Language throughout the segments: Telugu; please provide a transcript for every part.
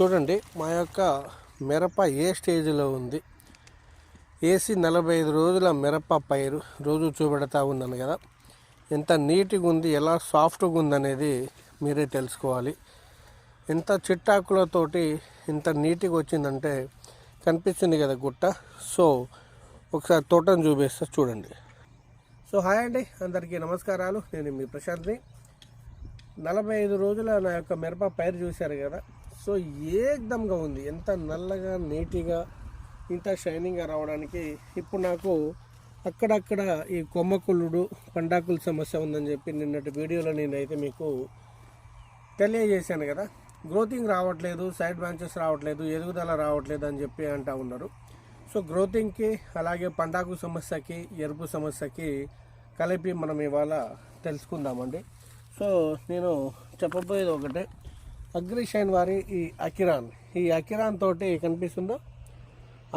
చూడండి మా యొక్క మిరప ఏ స్టేజ్లో ఉంది? ఏసీ నలభై ఐదు రోజుల మిరప పైరు రోజు చూపెడతా ఉన్నాను కదా. ఎంత నీట్గా ఉంది ఎలా సాఫ్ట్గా ఉందనేది మీరే తెలుసుకోవాలి. ఎంత చిట్టాకులతోటి ఇంత నీట్గా వచ్చిందంటే కనిపిస్తుంది కదా గుట్ట. సో ఒకసారి తోటను చూపిస్తా చూడండి. సో హాయ్ అండి అందరికీ నమస్కారాలు. నేను మీ ప్రశాంత్ని. నలభై ఐదు రోజుల నా యొక్క మిరప పైరు చూశారు కదా. సో ఏకదంగా ఉంది. ఎంత నల్లగా నీట్గా ఇంత షైనింగ్గా రావడానికి ఇప్పుడు నాకు అక్కడక్కడ ఈ కొమ్మకుళ్ళుడు పండాకుల సమస్య ఉందని చెప్పి నిన్నటి వీడియోలో నేనైతే మీకు తెలియజేశాను కదా. గ్రోతింగ్ రావట్లేదు సైడ్ బ్రాంచెస్ రావట్లేదు ఎదుగుదల రావట్లేదు అని చెప్పి అంటా ఉన్నారు. సో గ్రోతింగ్కి అలాగే పండాకు సమస్యకి ఎరుపు సమస్యకి కలిపి మనం ఇవాళ తెలుసుకుందామండి. సో నేను చెప్పబోయేది ఒకటే. అగ్రిషైన్ వారి ఈ అకిరాన్. ఈ అకిరాన్ తోటి కనిపిస్తుందో?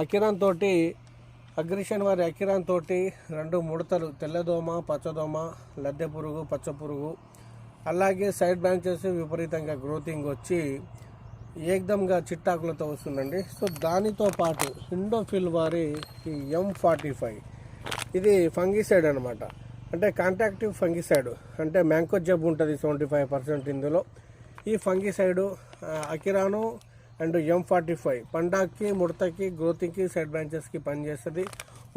అకిరాన్ తోటి అగ్రిషన్ వారి అకిరాన్ తోటి రెండు ముడతలు తెల్లదోమ పచ్చదోమ లద్దె పురుగు పచ్చ పురుగు అలాగే సైడ్ బ్రాంచెస్ విపరీతంగా గ్రోతింగ్ వచ్చి ఏకదంగా చిట్టాకులతో వస్తుందండి. సో దానితో పాటు ఇండోఫిల్ వారి ఈ ఎం ఫార్టీ ఫైవ్ ఇది ఫంగిసైడ్ అనమాట అంటే కాంటాక్టివ్ ఫంగిసైడ్. అంటే మ్యాంకో జబ్బు ఉంటుంది సెవెంటీ ఫైవ్ పర్సెంట్ ఇందులో. ఈ ఫంగిసైడు అకిరాను అండ్ ఎం ఫార్టీ ఫైవ్ పండాకి ముడతకి గ్రోతింగ్కి సైడ్ బ్రాంచెస్కి పనిచేస్తుంది.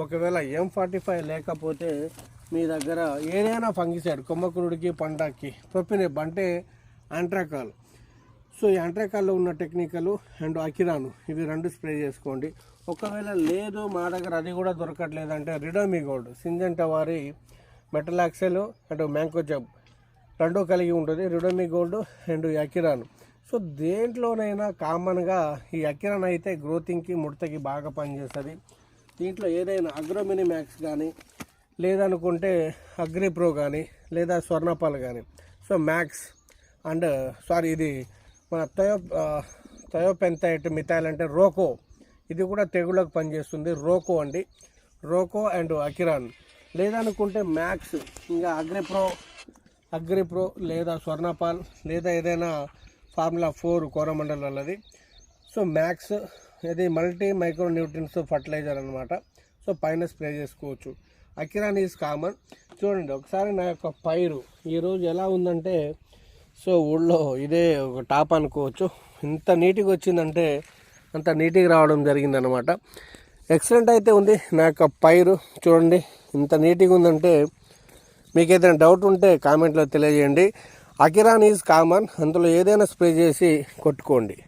ఒకవేళ ఎం ఫార్టీ ఫైవ్ లేకపోతే మీ దగ్గర ఏదైనా ఫంగిసైడ్ కొమ్మకురుడికి పండాకి ప్రొపినెబ్ అంటే ఆంట్రాకాల్ సో ఈ ఆంట్రాకాల్లో ఉన్న టెక్నికలు అండ్ అకిరాను ఇవి రెండు స్ప్రే చేసుకోండి. ఒకవేళ లేదు మా దగ్గర అది కూడా దొరకట్లేదు అంటే గోల్డ్ సింజంట వారి మెటలాక్సెల్ అండ్ మ్యాంకో జబ్ రెండు కలిగి ఉంటుంది. రిడోమి గోల్డ్ అండ్ అకిరాన్ సో దేంట్లోనైనా కామన్గా ఈ అకిరాన్ అయితే గ్రోతింగ్కి ముడతకి బాగా పనిచేస్తుంది. దీంట్లో ఏదైనా అగ్రోమిని మ్యాక్స్ కానీ లేదనుకుంటే అగ్రిప్రో కానీ లేదా స్వర్ణపాల్ కానీ సో మ్యాక్స్ అండ్ సారీ ఇది మన తయో తయోపెంతైట్ మిథైల్ అంటే రోకో. ఇది కూడా తెగుళ్ళకు పనిచేస్తుంది. రోకో అండి. రోకో అండ్ అకిరాన్ లేదనుకుంటే మ్యాక్స్ ఇంకా అగ్రిప్రో అగ్రిప్రో లేదా స్వర్ణపాల్ లేదా ఏదైనా ఫార్ములా ఫోర్ కోరమండల్ వాళ్ళది సో మ్యాక్స్ ఇది మల్టీ మైక్రో న్యూట్రియన్స్ ఫర్టిలైజర్ అనమాట సో పైన స్ప్రే చేసుకోవచ్చు. అకిరాన్ ఈజ్ కామన్. చూడండి ఒకసారి నా యొక్క పైరు ఈరోజు ఎలా ఉందంటే సో ఊళ్ళో ఇదే ఒక టాప్ అనుకోవచ్చు. ఇంత నీట్గా వచ్చిందంటే అంత నీట్గా రావడం జరిగిందనమాట ఎక్సలెంట్ అయితే ఉంది నా యొక్క పైరు. చూడండి ఇంత నీట్గా ఉందంటే మీకు ఏదైనా డౌట్ ఉంటే కామెంట్లో తెలియజేయండి. అకిరాన్ ఈజ్ కామన్ అందులో ఏదైనా స్ప్రే చేసి కొట్టుకోండి.